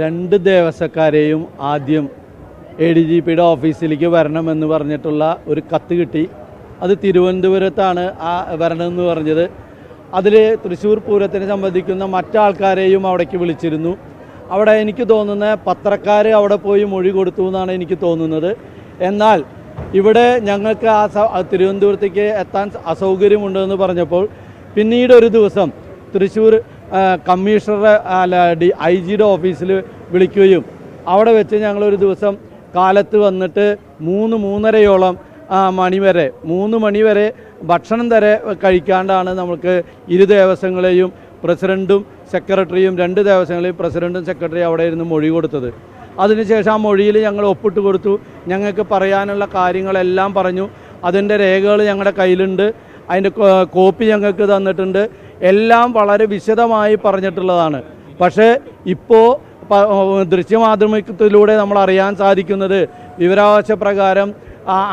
രണ്ട് ദേവസ്വക്കാരെയും ആദ്യം A D G പിയുടെ ഓഫീസിലേക്ക് വരണമെന്ന് പറഞ്ഞിട്ടുള്ള ഒരു കത്ത് കിട്ടി. അത് തിരുവനന്തപുരത്താണ് ആ വരണമെന്ന് പറഞ്ഞത്. അതിൽ തൃശ്ശൂർ പൂരത്തിനെ സംബന്ധിക്കുന്ന മറ്റാൾക്കാരെയും അവിടേക്ക് വിളിച്ചിരുന്നു. അവിടെ എനിക്ക് തോന്നുന്ന പത്രക്കാർ അവിടെ പോയി മൊഴി കൊടുത്തു എന്നാണ് എനിക്ക് തോന്നുന്നത്. എന്നാൽ ഇവിടെ ഞങ്ങൾക്ക് ആ തിരുവനന്തപുരത്തേക്ക് എത്താൻ അസൗകര്യമുണ്ടെന്ന് പറഞ്ഞപ്പോൾ പിന്നീട് ഒരു ദിവസം തൃശ്ശൂർ കമ്മീഷണറുടെ അല്ല ഡി ഐ ജിയുടെ ഓഫീസിൽ വിളിക്കുകയും അവിടെ വെച്ച് ഞങ്ങളൊരു ദിവസം കാലത്ത് വന്നിട്ട് മൂന്ന് മൂന്നരയോളം മണി വരെ മൂന്ന് മണി വരെ ഭക്ഷണം തരെ കഴിക്കാണ്ടാണ് നമുക്ക് ഇരു ദേവസ്വങ്ങളെയും പ്രസിഡന്റും സെക്രട്ടറിയും രണ്ട് ദേവസ്വങ്ങളെയും പ്രസിഡന്റും സെക്രട്ടറിയും അവിടെ ഇരുന്ന് മൊഴി കൊടുത്തത്. അതിനുശേഷം ആ മൊഴിയിൽ ഞങ്ങൾ ഒപ്പിട്ട് കൊടുത്തു. ഞങ്ങൾക്ക് പറയാനുള്ള കാര്യങ്ങളെല്ലാം പറഞ്ഞു. അതിന്റെ രേഖകൾ ഞങ്ങളുടെ കയ്യിലുണ്ട്. അതിന്റെ കോപ്പി ഞങ്ങൾക്ക് തന്നിട്ടുണ്ട്. എല്ലാം വളരെ വിശദമായി പറഞ്ഞിട്ടുള്ളതാണ്. പക്ഷേ ഇപ്പോൾ ദൃശ്യമാധ്യമത്തിലൂടെ നമ്മൾ അറിയാൻ സാധിക്കുന്നത് വിവരാവകാശ പ്രകാരം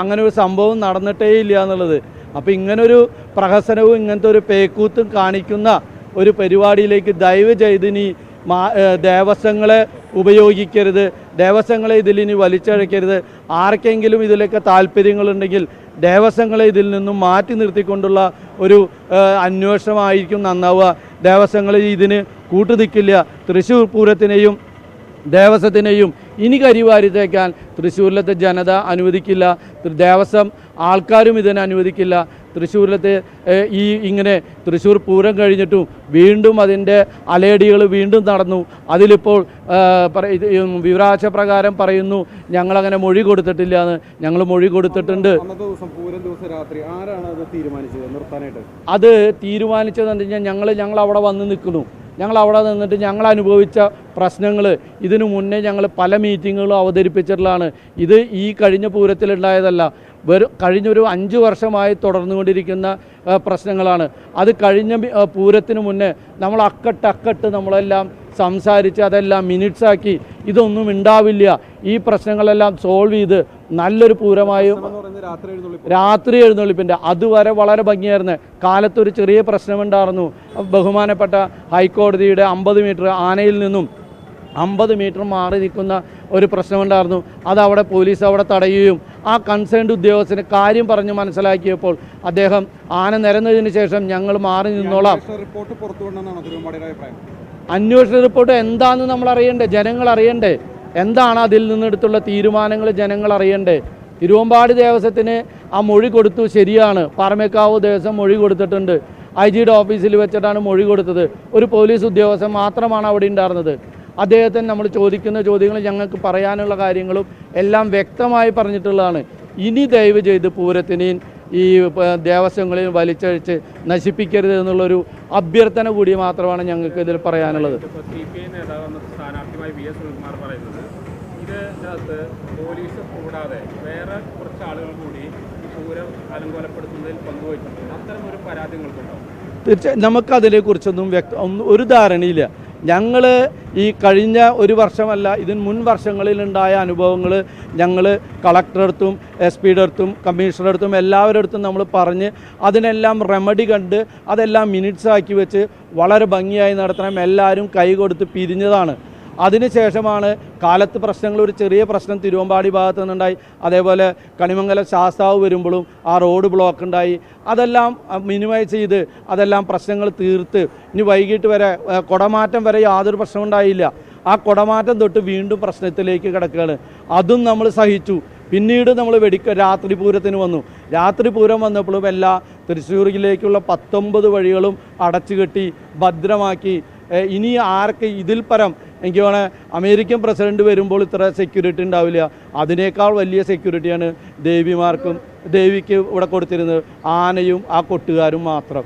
അങ്ങനെ ഒരു സംഭവം നടന്നിട്ടേ ഇല്ല എന്നുള്ളത്. അപ്പോൾ ഇങ്ങനൊരു പ്രഹസനവും ഇങ്ങനത്തെ ഒരു പേക്കൂത്തും കാണിക്കുന്ന ഒരു പരിപാടിയിലേക്ക് ദയവ് ചെയ്ത് ഇനി മാ ദേവസ്വങ്ങളെ ഉപയോഗിക്കരുത്. ദേവസ്വങ്ങളെ ഇതിലിനി വലിച്ചഴക്കരുത് ആർക്കെങ്കിലും ഇതിലൊക്കെ താല്പര്യങ്ങളുണ്ടെങ്കിൽ ദേവസ്വങ്ങളെ ഇതിൽ നിന്നും മാറ്റി നിർത്തിക്കൊണ്ടുള്ള ഒരു അന്വേഷണമായിരിക്കും നന്നാവുക. ദേവസ്വങ്ങൾ ഇതിന് കൂട്ടുനിൽക്കില്ല. തൃശ്ശൂർ പൂരത്തിനെയും ദേവസ്വത്തിനെയും ഇനി കരിവാരി തേക്കാൻ തൃശ്ശൂരിലത്തെ ജനത അനുവദിക്കില്ല. ദേവസ്വം ആൾക്കാരും ഇതിനെ അനുവദിക്കില്ല. തൃശ്ശൂരിലത്തെ ഈ ഇങ്ങനെ തൃശ്ശൂർ പൂരം കഴിഞ്ഞിട്ടും വീണ്ടും അതിന്റെ അലേടികൾ വീണ്ടും നടന്നു. അതിലിപ്പോൾ വിവരാശ പ്രകാരം പറയുന്നു ഞങ്ങളങ്ങനെ മൊഴി കൊടുത്തിട്ടില്ല എന്ന് ഞങ്ങൾ മൊഴി കൊടുത്തിട്ടുണ്ട്. അത് തീരുമാനിച്ചത്? എന്ന് അത് തീരുമാനിച്ചത് എന്താ കഴിഞ്ഞാൽ ഞങ്ങൾ ഞങ്ങൾ അവിടെ വന്ന് നിൽക്കുന്നു. ഞങ്ങൾ അവിടെ നിന്നിട്ട് ഞങ്ങൾ അനുഭവിച്ച പ്രശ്നങ്ങൾ. ഇതിനു മുന്നേ ഞങ്ങൾ പല മീറ്റിങ്ങുകളും അവതരിപ്പിച്ചിട്ടുള്ളതാണ്. ഇത് ഈ കഴിഞ്ഞ പൂരത്തിലുണ്ടായതല്ല. വെറും കഴിഞ്ഞൊരു അഞ്ച് വർഷമായി തുടർന്നുകൊണ്ടിരിക്കുന്ന പ്രശ്നങ്ങളാണ്. അത് കഴിഞ്ഞ പൂരത്തിന് മുന്നേ നമ്മൾ അക്കട്ട് അക്കട്ട് നമ്മളെല്ലാം സംസാരിച്ച് അതെല്ലാം മിനിറ്റ്സ് ആക്കി ഇതൊന്നും ഉണ്ടാവില്ല. ഈ പ്രശ്നങ്ങളെല്ലാം സോൾവ് ചെയ്ത് നല്ലൊരു പൂരമായും രാത്രി എഴുന്നള്ളിപ്പ്? എഴുന്നള്ളിപ്പിന്റെ അതുവരെ വളരെ ഭംഗിയായിരുന്നു. കാലത്തൊരു ചെറിയ പ്രശ്നമുണ്ടായിരുന്നു. ബഹുമാനപ്പെട്ട ഹൈക്കോടതിയുടെ അമ്പത് മീറ്റർ ആനയിൽ നിന്നും അമ്പത് മീറ്റർ മാറി നിൽക്കുന്ന ഒരു പ്രശ്നമുണ്ടായിരുന്നു. അത് അവിടെ പോലീസ് അവിടെ തടയുകയും ആ കൺസേൺഡ് ഉദ്യോഗസ്ഥന് കാര്യം പറഞ്ഞ് മനസ്സിലാക്കിയപ്പോൾ അദ്ദേഹം ആന നിരന്നതിന് ശേഷം ഞങ്ങൾ മാറി നിന്നോളാം. അന്വേഷണ റിപ്പോർട്ട് എന്താണെന്ന് നമ്മൾ അറിയണ്ടേ ജനങ്ങൾ അറിയണ്ടേ? എന്താണ് അതിൽ നിന്നെടുത്തുള്ള തീരുമാനങ്ങൾ ജനങ്ങൾ അറിയണ്ടേ? തിരുവമ്പാടി ദേവസ്വത്തിന് ആ മൊഴി കൊടുത്തു ശരിയാണ്. പാറമേക്കാവ് ദേവസ്വം മൊഴി കൊടുത്തിട്ടുണ്ട്. ഐ ജിയുടെ ഓഫീസിൽ വെച്ചിട്ടാണ് മൊഴി കൊടുത്തത്. ഒരു പോലീസ് ഉദ്യോഗസ്ഥൻ മാത്രമാണ് അവിടെ ഉണ്ടായിരുന്നത്. അദ്ദേഹത്തിന് നമ്മൾ ചോദിക്കുന്ന ചോദ്യങ്ങൾ ഞങ്ങൾക്ക് പറയാനുള്ള കാര്യങ്ങളും എല്ലാം വ്യക്തമായി പറഞ്ഞിട്ടുള്ളതാണ്. ഇനി ദയവ് ചെയ്ത് പൂരത്തിനെയും ഈ ദേവസ്വങ്ങളെയും വലിച്ചഴിച്ച് നശിപ്പിക്കരുത് എന്നുള്ളൊരു അഭ്യർത്ഥന കൂടി മാത്രമാണ് ഞങ്ങൾക്ക് ഇതിൽ പറയാനുള്ളത്. ഇതിനകത്ത് പോലീസ് കൂടാതെ വേറെ കുറച്ച് ആളുകൾ കൂടി ഈ പൂരം അലങ്കോലപ്പെടുത്തുന്നതിൽ പങ്കുവച്ചിട്ടുണ്ട് അത്തരം ഒരു പരാതി തീർച്ചയായും തീർച്ചയായും നമുക്കതിനെക്കുറിച്ചൊന്നും വ്യക്ത ഒന്നും ഒരു ധാരണയില്ല. ഞങ്ങൾ ഈ കഴിഞ്ഞ ഒരു വർഷമല്ല ഇതിന് മുൻ വർഷങ്ങളിലുണ്ടായ അനുഭവങ്ങൾ ഞങ്ങൾ കളക്ടറടുത്തും എസ് പിയുടെ അടുത്തും കമ്മീഷണറുടെ അടുത്തും എല്ലാവരുടെ അടുത്തും നമ്മൾ പറഞ്ഞ് അതിനെല്ലാം റെമഡി കണ്ട് അതെല്ലാം മിനിറ്റ്സ് ആക്കി വെച്ച് വളരെ ഭംഗിയായി നടത്തണം. എല്ലാവരും കൈ കൊടുത്ത് പിരിഞ്ഞതാണ്. അതിനുശേഷമാണ് കാലത്ത് പ്രശ്നങ്ങൾ ഒരു ചെറിയ പ്രശ്നം തിരുവമ്പാടി ഭാഗത്ത് നിന്നുണ്ടായി. അതേപോലെ കണിമംഗല ശാസ്താവ് വരുമ്പോഴും ആ റോഡ് ബ്ലോക്ക് ഉണ്ടായി. അതെല്ലാം മിനിമൈസ് ചെയ്ത് അതെല്ലാം പ്രശ്നങ്ങൾ തീർത്ത് ഇനി വൈകിട്ട് വരെ കുടമാറ്റം വരെ യാതൊരു പ്രശ്നവും ഉണ്ടായില്ല. ആ കുടമാറ്റം തൊട്ട് വീണ്ടും പ്രശ്നത്തിലേക്ക് കിടക്കുകയാണ്. അതും നമ്മൾ സഹിച്ചു. പിന്നീട് നമ്മൾ വെടിക്ക രാത്രി പൂരത്തിന് വന്നു. രാത്രി പൂരം വന്നപ്പോഴും എല്ലാ തൃശ്ശൂരിലേക്കുള്ള പത്തൊമ്പത് വഴികളും അടച്ചുകെട്ടി ഭദ്രമാക്കി. ഇനി ആർക്ക് ഇതിൽ പരം എനിക്ക് വേണേ അമേരിക്കൻ പ്രസിഡന്റ് വരുമ്പോൾ ഇത്ര സെക്യൂരിറ്റി ഉണ്ടാവില്ല. അതിനേക്കാൾ വലിയ സെക്യൂരിറ്റിയാണ് ദേവിമാർക്കും ദേവിക്ക് ഇവിടെ കൊടുത്തിരുന്നത്. ആനയും ആ കൊട്ടുകാരും മാത്രം.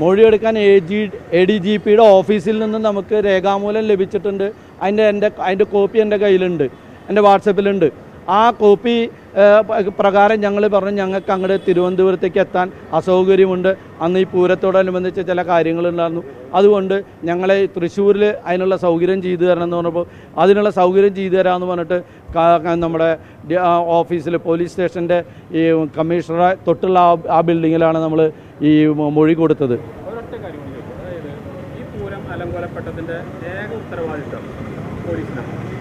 മൊഴിയെടുക്കാൻ A G A D G പിയുടെ ഓഫീസിൽ നിന്ന് നമുക്ക് രേഖാമൂലം ലഭിച്ചിട്ടുണ്ട്. അതിന്റെ എന്റെ അതിന്റെ കോപ്പി എന്റെ കയ്യിലുണ്ട്. എന്റെ വാട്സപ്പിലുണ്ട്. ആ കോപ്പി പ്രകാരം ഞങ്ങൾ പറഞ്ഞു ഞങ്ങൾക്ക് അങ്ങോട്ട് തിരുവനന്തപുരത്തേക്ക് എത്താൻ അസൗകര്യമുണ്ട്. അന്ന് ഈ പൂരത്തോടനുബന്ധിച്ച് ചില കാര്യങ്ങളുണ്ടായിരുന്നു. അതുകൊണ്ട് ഞങ്ങളെ തൃശ്ശൂരിൽ അതിനുള്ള സൗകര്യം ചെയ്തു തരണം എന്ന് പറഞ്ഞപ്പോൾ അതിനുള്ള സൗകര്യം ചെയ്തു തരാമെന്ന് പറഞ്ഞിട്ട് നമ്മുടെ ഓഫീസിൽ പോലീസ് സ്റ്റേഷന്റെ ഈ കമ്മീഷണറെ തൊട്ടുള്ള ആ- ബിൽഡിങ്ങിലാണ് നമ്മൾ ഈ മൊഴി കൊടുത്തത്. ഈ പൂരം അലങ്കോലപ്പെട്ടതിന്റെ ഏക ഉത്തരവാദിത്വം പോലീസിനാണ്.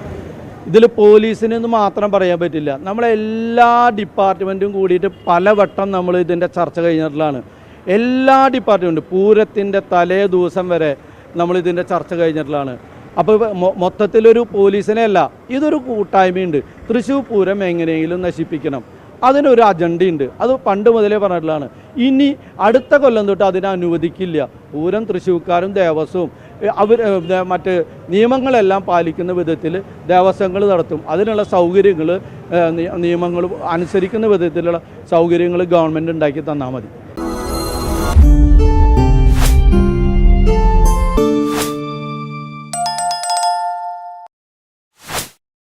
ഇതിൽ പോലീസിനെന്ന് മാത്രം പറയാൻ പറ്റില്ല. നമ്മളെല്ലാ ഡിപ്പാർട്ട്മെന്റും കൂടിയിട്ട് പലവട്ടം നമ്മൾ ഇതിന്റെ ചർച്ച കഴിഞ്ഞിട്ടുള്ളതാണ്. എല്ലാ ഡിപ്പാർട്ട്മെന്റും പൂരത്തിന്റെ തലേ ദിവസം വരെ നമ്മൾ ഇതിന്റെ ചർച്ച കഴിഞ്ഞിട്ടുള്ളതാണ്. അപ്പോൾ മൊത്തത്തിലൊരു പോലീസിനെ അല്ല ഇതൊരു കൂട്ടായ്മയുണ്ട്. തൃശ്ശൂർ പൂരം എങ്ങനെയെങ്കിലും നശിപ്പിക്കണം. അതിനൊരു അജണ്ടയുണ്ട്. അത് പണ്ട് മുതലേ പറഞ്ഞിട്ടുള്ളതാണ്. ഇനി അടുത്ത കൊല്ലം തൊട്ട് അതിനെ അനുവദിക്കില്ല. പൂരം തൃശ്ശൂർക്കാരും ദേവസ്വവും അവർ മറ്റ് നിയമങ്ങളെല്ലാം പാലിക്കുന്ന വിധത്തിൽ ദേവസ്വങ്ങൾ നടത്തും. അതിനുള്ള സൗകര്യങ്ങൾ നിയമങ്ങൾ അനുസരിക്കുന്ന വിധത്തിലുള്ള സൗകര്യങ്ങൾ ഗവൺമെന്റ് ഉണ്ടാക്കി തന്നാൽ മതി.